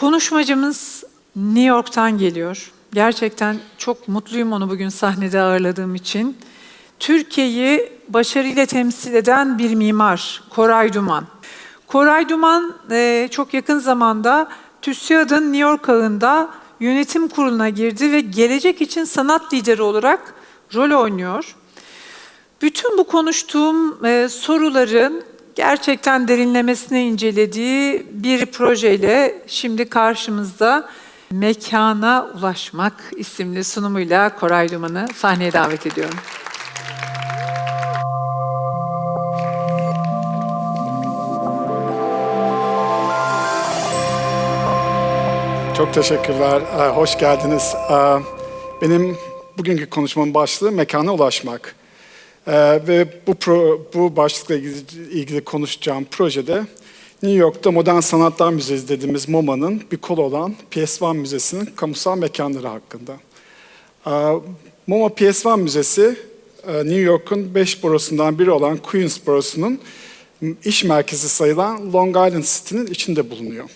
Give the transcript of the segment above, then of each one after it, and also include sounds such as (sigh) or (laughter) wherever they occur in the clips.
Konuşmacımız New York'tan geliyor. Gerçekten çok mutluyum onu bugün sahnede ağırladığım için. Türkiye'yi başarıyla temsil eden bir mimar, Koray Duman. Koray Duman e, çok yakın zamanda TÜSİAD'ın New York ağında yönetim kuruluna girdi ve gelecek için sanat lideri olarak rol oynuyor. Bütün bu konuştuğum e, soruların gerçekten derinlemesine incelediği bir projeyle şimdi karşımızda Mekana Ulaşmak isimli sunumuyla Koray Duman'ı sahneye davet ediyorum. Çok teşekkürler. Ee, Hoş geldiniz. Ee, Benim bugünkü konuşmamın başlığı mekana ulaşmak. Ee, Ve bu pro, bu başlıkla ilgili, ilgili konuşacağım projede New York'ta Modern Sanatlar Müzesi dediğimiz MoMA'nın bir kolu olan PS1 Müzesi'nin kamusal mekanları hakkında. Ee, MoMA PS1 Müzesi e, New York'un beş borosundan biri olan Queens borosunun iş merkezi sayılan Long Island City'nin içinde bulunuyor.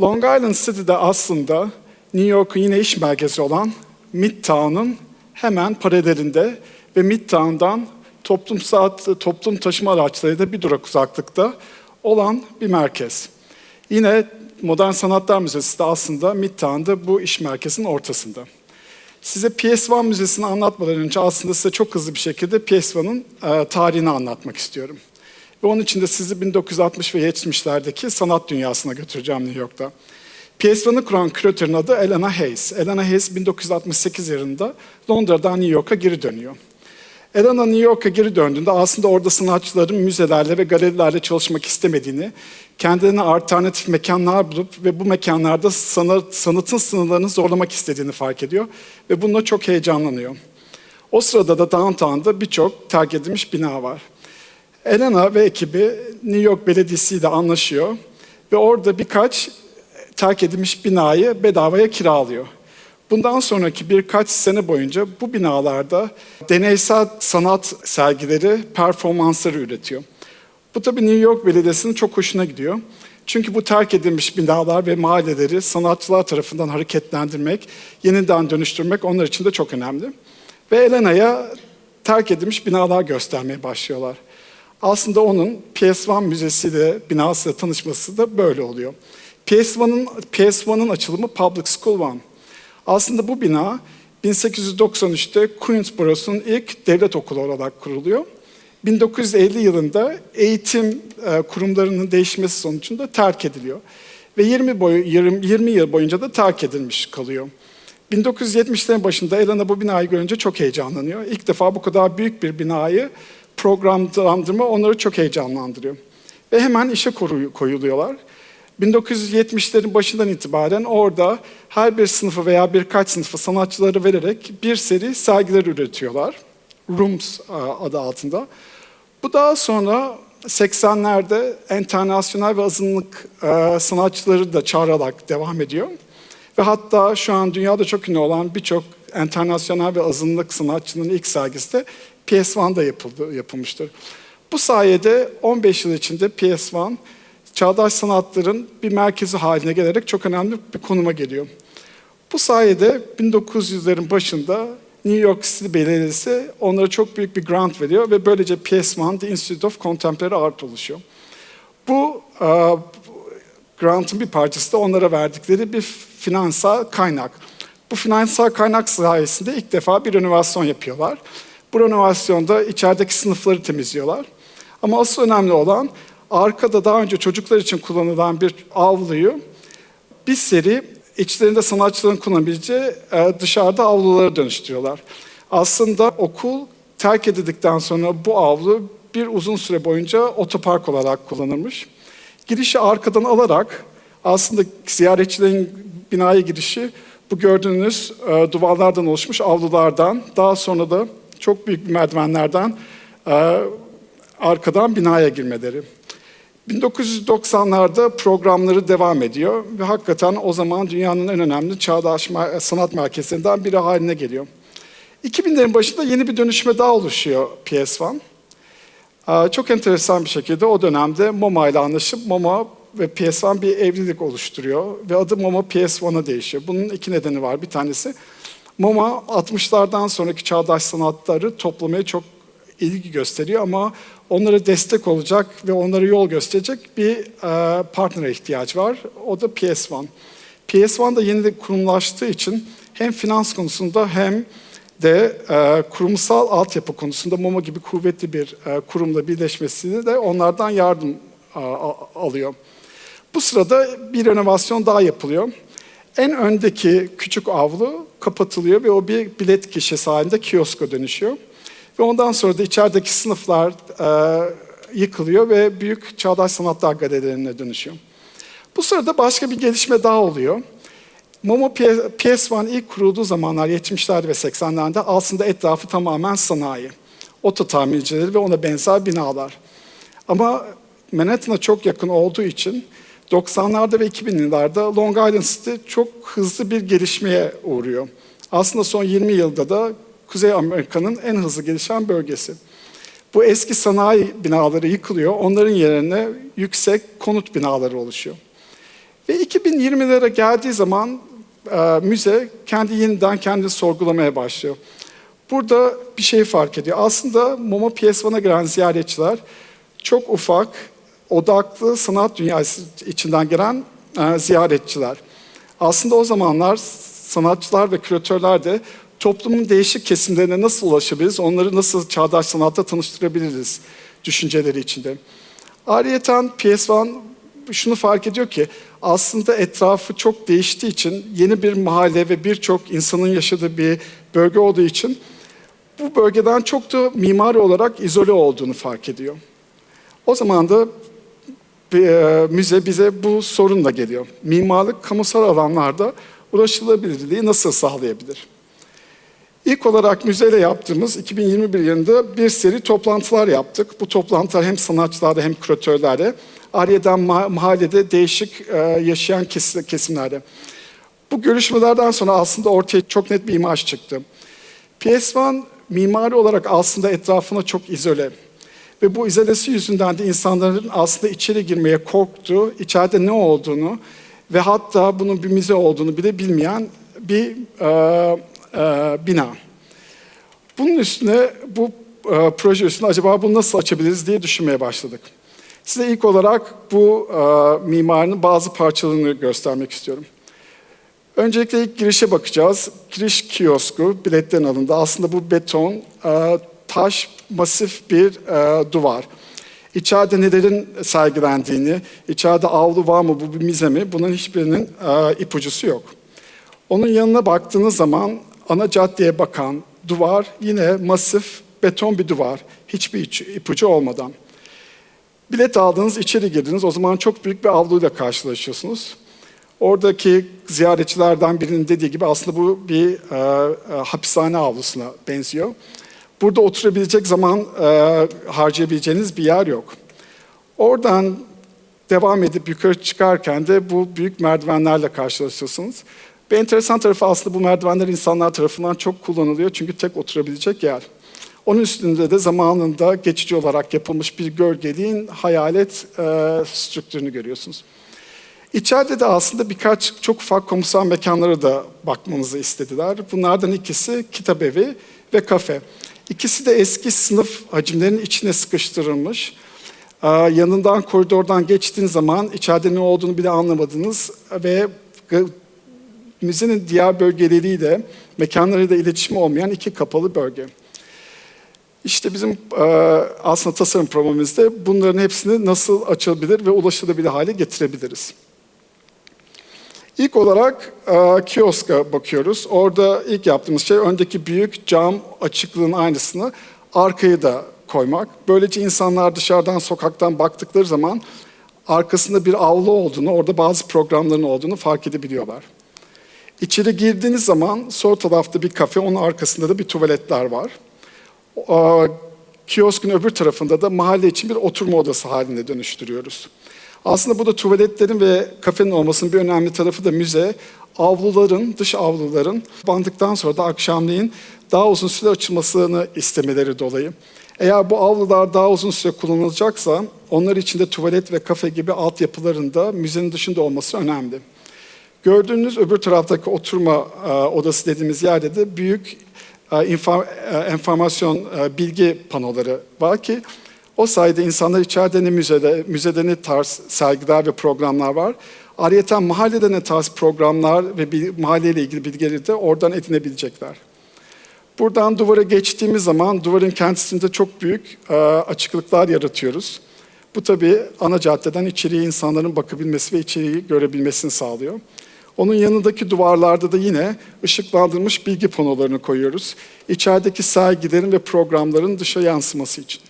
Long Island City'de aslında New York'un yine iş merkezi olan Midtown'un hemen paralelinde ve Midtown'dan toplumsal toplum taşıma araçlarıyla bir durak uzaklıkta olan bir merkez. Yine Modern Sanatlar Müzesi de aslında Midtown'da bu iş merkezinin ortasında. Size PS1 Müzesi'ni anlatmadan önce aslında size çok hızlı bir şekilde PS1'ın e, tarihini anlatmak istiyorum. Ve onun için de sizi 1960 ve 70'lerdeki sanat dünyasına götüreceğim New York'ta. PS1'ı kuran küratörün adı Elena Hayes. Elena Hayes 1968 yılında Londra'dan New York'a geri dönüyor. Elena New York'a geri döndüğünde aslında orada sanatçıların müzelerle ve galerilerle çalışmak istemediğini, kendilerine alternatif mekanlar bulup ve bu mekanlarda sanat, sanatın sınırlarını zorlamak istediğini fark ediyor ve bununla çok heyecanlanıyor. O sırada da downtown'da birçok terk edilmiş bina var. Elena ve ekibi New York Belediyesi ile anlaşıyor ve orada birkaç terk edilmiş binayı bedavaya kiralıyor. Bundan sonraki birkaç sene boyunca bu binalarda deneysel sanat sergileri, performansları üretiyor. Bu tabii New York Belediyesi'nin çok hoşuna gidiyor. Çünkü bu terk edilmiş binalar ve mahalleleri sanatçılar tarafından hareketlendirmek, yeniden dönüştürmek onlar için de çok önemli. Ve Elena'ya terk edilmiş binalar göstermeye başlıyorlar. Aslında onun PS1 müzesiyle binasıyla tanışması da böyle oluyor. PS1'ın PS1'ın açılımı Public School One. Aslında bu bina 1893'te Queensborough'un ilk devlet okulu olarak kuruluyor. 1950 yılında eğitim e, kurumlarının değişmesi sonucunda terk ediliyor. Ve 20, boyu, 20, 20 yıl boyunca da terk edilmiş kalıyor. 1970'lerin başında Elena bu binayı görünce çok heyecanlanıyor. İlk defa bu kadar büyük bir binayı programlandırma onları çok heyecanlandırıyor. Ve hemen işe koyuluyorlar. 1970'lerin başından itibaren orada her bir sınıfı veya birkaç sınıfı sanatçıları vererek bir seri sergiler üretiyorlar. Rooms e, adı altında. Bu daha sonra 80'lerde enternasyonel ve azınlık e, sanatçıları da çağırarak devam ediyor. Ve hatta şu an dünyada çok ünlü olan birçok enternasyonel ve azınlık sanatçının ilk sergisi de PS1'da yapıldı, yapılmıştır. Bu sayede 15 yıl içinde PS1 çağdaş sanatların bir merkezi haline gelerek çok önemli bir konuma geliyor. Bu sayede 1900'lerin başında New York City Belediyesi onlara çok büyük bir grant veriyor ve böylece PS1, The Institute of Contemporary Art oluşuyor. Bu uh, grantın bir parçası da onlara verdikleri bir finansal kaynak. Bu finansal kaynak sayesinde ilk defa bir renovasyon yapıyorlar. Bu renovasyonda içerideki sınıfları temizliyorlar. Ama asıl önemli olan arkada daha önce çocuklar için kullanılan bir avluyu bir seri içlerinde sanatçıların kullanabileceği e, dışarıda avlulara dönüştürüyorlar. Aslında okul terk edildikten sonra bu avlu bir uzun süre boyunca otopark olarak kullanılmış. Girişi arkadan alarak aslında ziyaretçilerin binaya girişi bu gördüğünüz e, duvarlardan oluşmuş avlulardan daha sonra da çok büyük merdivenlerden e, arkadan binaya girmeleri. 1990'larda programları devam ediyor ve hakikaten o zaman dünyanın en önemli çağdaş sanat merkezlerinden biri haline geliyor. 2000'lerin başında yeni bir dönüşme daha oluşuyor PS1. Çok enteresan bir şekilde o dönemde MoMA ile anlaşıp MoMA ve PS1 bir evlilik oluşturuyor ve adı MoMA PS1'a değişiyor. Bunun iki nedeni var. Bir tanesi MoMA 60'lardan sonraki çağdaş sanatları toplamaya çok ilgi gösteriyor ama onlara destek olacak ve onlara yol gösterecek bir e, partnere ihtiyaç var. O da PS1. PS1 da yeni de kurumlaştığı için hem finans konusunda hem de e, kurumsal altyapı konusunda MoMA gibi kuvvetli bir e, kurumla birleşmesini de onlardan yardım alıyor. Bu sırada bir renovasyon daha yapılıyor. En öndeki küçük avlu kapatılıyor ve o bir bilet gişesi halinde kioska dönüşüyor. Ve ondan sonra da içerideki sınıflar e, yıkılıyor ve büyük çağdaş sanatlar galerilerine dönüşüyor. Bu sırada başka bir gelişme daha oluyor. Momo PS1 ilk kurulduğu zamanlar 70'lerde ve 80'lerde aslında etrafı tamamen sanayi. Oto tamircileri ve ona benzer binalar. Ama Manhattan'a çok yakın olduğu için 90'larda ve 2000'lerde Long Island City çok hızlı bir gelişmeye uğruyor. Aslında son 20 yılda da Kuzey Amerika'nın en hızlı gelişen bölgesi. Bu eski sanayi binaları yıkılıyor, onların yerine yüksek konut binaları oluşuyor. Ve 2020'lere geldiği zaman e, müze kendi yeniden kendini sorgulamaya başlıyor. Burada bir şey fark ediyor. Aslında MoMA PS1'a giren ziyaretçiler çok ufak, odaklı sanat dünyası içinden gelen e, ziyaretçiler. Aslında o zamanlar sanatçılar ve küratörler de toplumun değişik kesimlerine nasıl ulaşabiliriz, onları nasıl çağdaş sanatta tanıştırabiliriz düşünceleri içinde. Ayrıyeten PS1 şunu fark ediyor ki aslında etrafı çok değiştiği için yeni bir mahalle ve birçok insanın yaşadığı bir bölge olduğu için bu bölgeden çok da mimari olarak izole olduğunu fark ediyor. O zaman da e, müze bize bu sorunla geliyor. Mimarlık kamusal alanlarda ulaşılabilirliği nasıl sağlayabilir? İlk olarak müzeyle yaptığımız 2021 yılında bir seri toplantılar yaptık. Bu toplantılar hem sanatçılarda hem küratörlerde, ayrıca ma- mahallede değişik e, yaşayan kes- kesimlerde. Bu görüşmelerden sonra aslında ortaya çok net bir imaj çıktı. PS1 mimari olarak aslında etrafına çok izole. Ve bu izolesi yüzünden de insanların aslında içeri girmeye korktuğu, içeride ne olduğunu ve hatta bunun bir müze olduğunu bile bilmeyen bir e, bina. Bunun üstüne, bu e, proje üstüne acaba bunu nasıl açabiliriz diye düşünmeye başladık. Size ilk olarak bu e, mimarinin bazı parçalarını göstermek istiyorum. Öncelikle ilk girişe bakacağız. Giriş kiosku biletlerin alındı. Aslında bu beton, e, taş, masif bir e, duvar. İçeride nelerin sergilendiğini, içeride avlu var mı, bu bir müze mi, bunun hiçbirinin e, ipucusu yok. Onun yanına baktığınız zaman ana caddeye bakan duvar yine masif beton bir duvar. Hiçbir iç- ipucu olmadan. Bilet aldınız, içeri girdiniz. O zaman çok büyük bir avluyla karşılaşıyorsunuz. Oradaki ziyaretçilerden birinin dediği gibi aslında bu bir e, e, hapishane avlusuna benziyor. Burada oturabilecek zaman e, harcayabileceğiniz bir yer yok. Oradan devam edip yukarı çıkarken de bu büyük merdivenlerle karşılaşıyorsunuz. Ve enteresan tarafı aslında bu merdivenler insanlar tarafından çok kullanılıyor çünkü tek oturabilecek yer. Onun üstünde de zamanında geçici olarak yapılmış bir gölgeliğin hayalet e, strüktürünü görüyorsunuz. İçeride de aslında birkaç çok ufak kamusal mekanlara da bakmamızı istediler. Bunlardan ikisi kitap evi ve kafe. İkisi de eski sınıf hacimlerinin içine sıkıştırılmış. Ee, yanından koridordan geçtiğiniz zaman içeride ne olduğunu bile anlamadınız ve müzenin diğer bölgeleriyle, mekanlarıyla iletişimi olmayan iki kapalı bölge. İşte bizim e, aslında tasarım problemimizde bunların hepsini nasıl açılabilir ve ulaşılabilir hale getirebiliriz. İlk olarak e, kioska bakıyoruz. Orada ilk yaptığımız şey öndeki büyük cam açıklığın aynısını arkaya da koymak. Böylece insanlar dışarıdan sokaktan baktıkları zaman arkasında bir avlu olduğunu, orada bazı programların olduğunu fark edebiliyorlar. İçeri girdiğiniz zaman sol tarafta bir kafe, onun arkasında da bir tuvaletler var. Aa, Kioskun öbür tarafında da mahalle için bir oturma odası haline dönüştürüyoruz. Aslında burada tuvaletlerin ve kafenin olmasının bir önemli tarafı da müze. Avluların, dış avluların bandıktan sonra da akşamleyin daha uzun süre açılmasını istemeleri dolayı. Eğer bu avlular daha uzun süre kullanılacaksa onlar için de tuvalet ve kafe gibi altyapıların da müzenin dışında olması önemli. Gördüğünüz öbür taraftaki oturma e, odası dediğimiz yerde de büyük e, e, enformasyon, bilgi panoları var ki o sayede insanlar içeride ne müzede, müzede ne tarz sergiler ve programlar var. Ayrıca mahallede ne tarz programlar ve bir, mahalleyle ilgili bilgileri de oradan edinebilecekler. Buradan duvara geçtiğimiz zaman duvarın kendisinde çok büyük açıklıklar yaratıyoruz. Bu tabii ana caddeden içeriye insanların bakabilmesi ve içeriği görebilmesini sağlıyor. Onun yanındaki duvarlarda da yine ışıklandırılmış bilgi panolarını koyuyoruz. İçerideki sergilerin ve programların dışa yansıması için.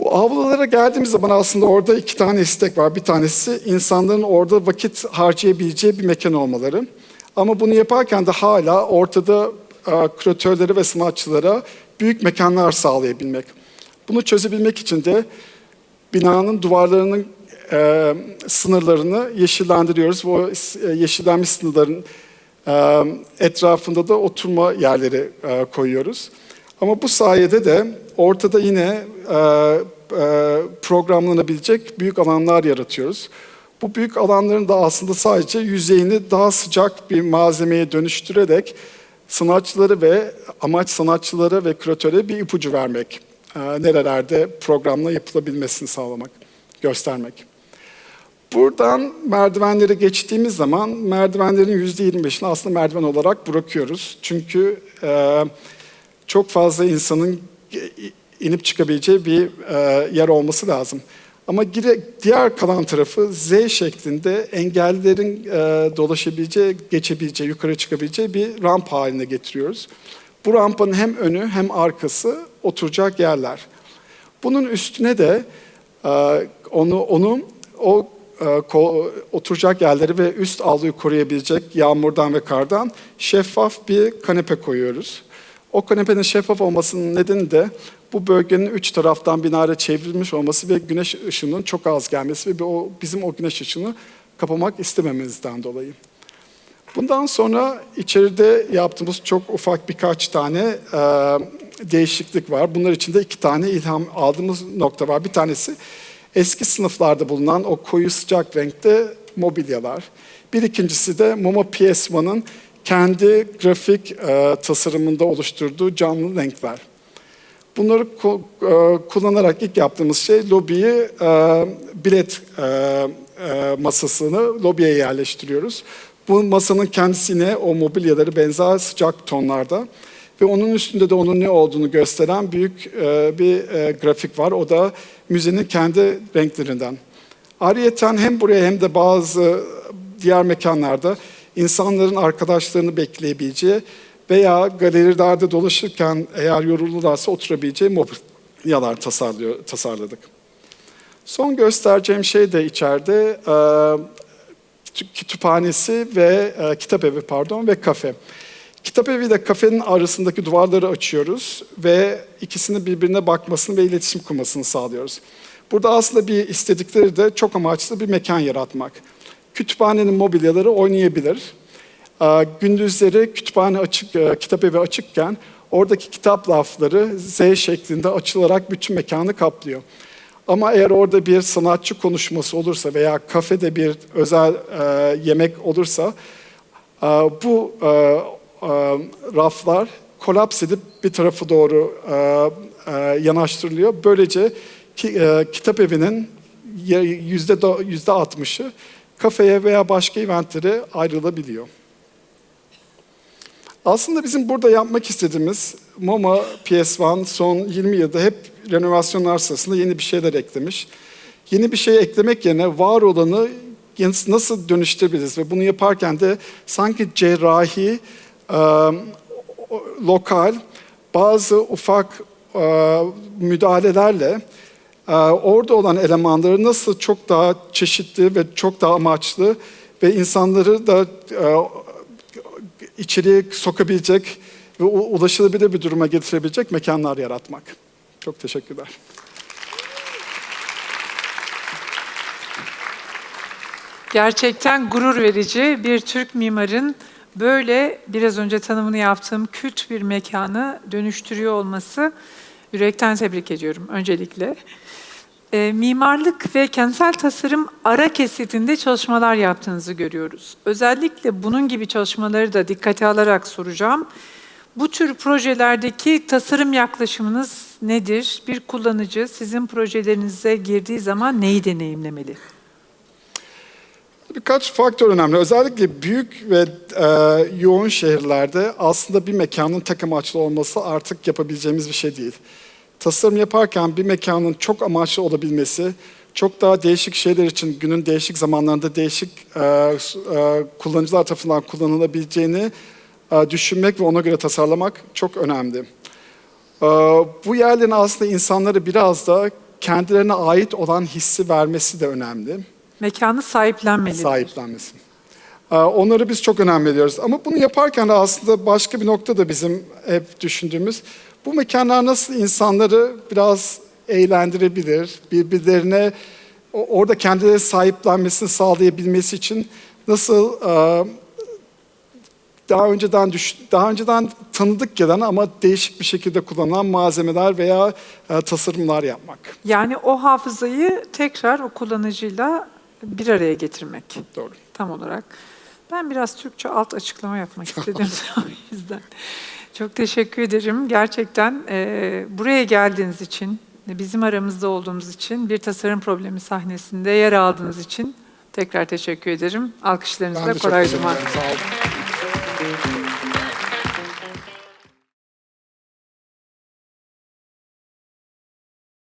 Bu avlulara geldiğimiz zaman aslında orada iki tane istek var. Bir tanesi insanların orada vakit harcayabileceği bir mekan olmaları. Ama bunu yaparken de hala ortada e, küratörlere ve sanatçılara büyük mekanlar sağlayabilmek. Bunu çözebilmek için de binanın duvarlarının e, sınırlarını yeşillendiriyoruz. Bu e, yeşillenmiş sınırların e, etrafında da oturma yerleri e, koyuyoruz. Ama bu sayede de ortada yine e, e, programlanabilecek büyük alanlar yaratıyoruz. Bu büyük alanların da aslında sadece yüzeyini daha sıcak bir malzemeye dönüştürerek sanatçıları ve amaç sanatçılara ve küratöre bir ipucu vermek. E, nerelerde programla yapılabilmesini sağlamak, göstermek. Buradan merdivenlere geçtiğimiz zaman merdivenlerin %25'ini aslında merdiven olarak bırakıyoruz. Çünkü e, çok fazla insanın inip çıkabileceği bir e, yer olması lazım. Ama gire, diğer kalan tarafı Z şeklinde engellilerin e, dolaşabileceği, geçebileceği, yukarı çıkabileceği bir ramp haline getiriyoruz. Bu rampanın hem önü hem arkası oturacak yerler. Bunun üstüne de e, onu, onu o e, oturacak yerleri ve üst avluyu koruyabilecek yağmurdan ve kardan şeffaf bir kanepe koyuyoruz. O kanepenin şeffaf olmasının nedeni de bu bölgenin üç taraftan binayla çevrilmiş olması ve güneş ışığının çok az gelmesi ve o, bizim o güneş ışığını kapamak istemememizden dolayı. Bundan sonra içeride yaptığımız çok ufak birkaç tane e, değişiklik var. Bunlar içinde iki tane ilham aldığımız nokta var. Bir tanesi eski sınıflarda bulunan o koyu sıcak renkte mobilyalar. Bir ikincisi de Momo PS1'ın kendi grafik e, tasarımında oluşturduğu canlı renkler. Bunları ku- e, kullanarak ilk yaptığımız şey lobiyi e, bilet e, e, masasını lobiye yerleştiriyoruz. Bu masanın kendisine o mobilyaları benzer sıcak tonlarda ve onun üstünde de onun ne olduğunu gösteren büyük e, bir e, grafik var. O da müzenin kendi renklerinden. Ayrıyeten hem buraya hem de bazı diğer mekanlarda insanların arkadaşlarını bekleyebileceği veya galerilerde dolaşırken eğer yorulurlarsa oturabileceği mobilyalar tasarlıyor, tasarladık. Son göstereceğim şey de içeride e, kütüphanesi ve e, kitap evi pardon ve kafe. Kitap evi ile kafenin arasındaki duvarları açıyoruz ve ikisinin birbirine bakmasını ve iletişim kurmasını sağlıyoruz. Burada aslında bir istedikleri de çok amaçlı bir mekan yaratmak. Kütüphanenin mobilyaları oynayabilir. Ee, Gündüzleri kütüphane açık, e, kitap evi açıkken oradaki kitap rafları Z şeklinde açılarak bütün mekanı kaplıyor. Ama eğer orada bir sanatçı konuşması olursa veya kafede bir özel e, yemek olursa e, bu raflar kolaps edip bir tarafı doğru yanaştırılıyor. Böylece ki, kitap evinin yüzde altmışı kafeye veya başka eventlere ayrılabiliyor. Aslında bizim burada yapmak istediğimiz MoMA PS1 son 20 yılda hep renovasyonlar sırasında yeni bir şeyler eklemiş. Yeni bir şey eklemek yerine var olanı nasıl dönüştürebiliriz ve bunu yaparken de sanki cerrahi, lokal, bazı ufak müdahalelerle orada olan elemanları nasıl çok daha çeşitli ve çok daha amaçlı ve insanları da içeriye sokabilecek ve ulaşılabilir bir duruma getirebilecek mekanlar yaratmak. Çok teşekkürler. Gerçekten gurur verici bir Türk mimarın böyle biraz önce tanımını yaptığım kült bir mekanı dönüştürüyor olması Yürekten tebrik ediyorum öncelikle. E, mimarlık ve kentsel tasarım ara kesitinde çalışmalar yaptığınızı görüyoruz. Özellikle bunun gibi çalışmaları da dikkate alarak soracağım. Bu tür projelerdeki tasarım yaklaşımınız nedir? Bir kullanıcı sizin projelerinize girdiği zaman neyi deneyimlemeli? Birkaç faktör önemli. Özellikle büyük ve e, yoğun şehirlerde aslında bir mekanın tek amaçlı olması artık yapabileceğimiz bir şey değil. Tasarım yaparken bir mekanın çok amaçlı olabilmesi, çok daha değişik şeyler için günün değişik zamanlarında değişik e, e, kullanıcılar tarafından kullanılabileceğini e, düşünmek ve ona göre tasarlamak çok önemli. E, bu yerlerin aslında insanlara biraz da kendilerine ait olan hissi vermesi de önemli Mekanı sahiplenmeli. sahiplenmesi. Ee, Onları biz çok önem veriyoruz. Ama bunu yaparken de aslında başka bir nokta da bizim hep düşündüğümüz, bu mekanlar nasıl insanları biraz eğlendirebilir, birbirlerine orada kendileri sahiplenmesini sağlayabilmesi için nasıl e, daha önceden düş, daha önceden tanıdık gelen ama değişik bir şekilde kullanılan malzemeler veya e, tasarımlar yapmak. Yani o hafızayı tekrar o kullanıcıyla bir araya getirmek. Doğru. Tam olarak. Ben biraz Türkçe alt açıklama yapmak istedim (laughs) o yüzden. Çok teşekkür ederim. Gerçekten e, buraya geldiğiniz için, bizim aramızda olduğumuz için, bir tasarım problemi sahnesinde yer aldığınız için tekrar teşekkür ederim. Alkışlarınızla Koray Duman. Sağ olun.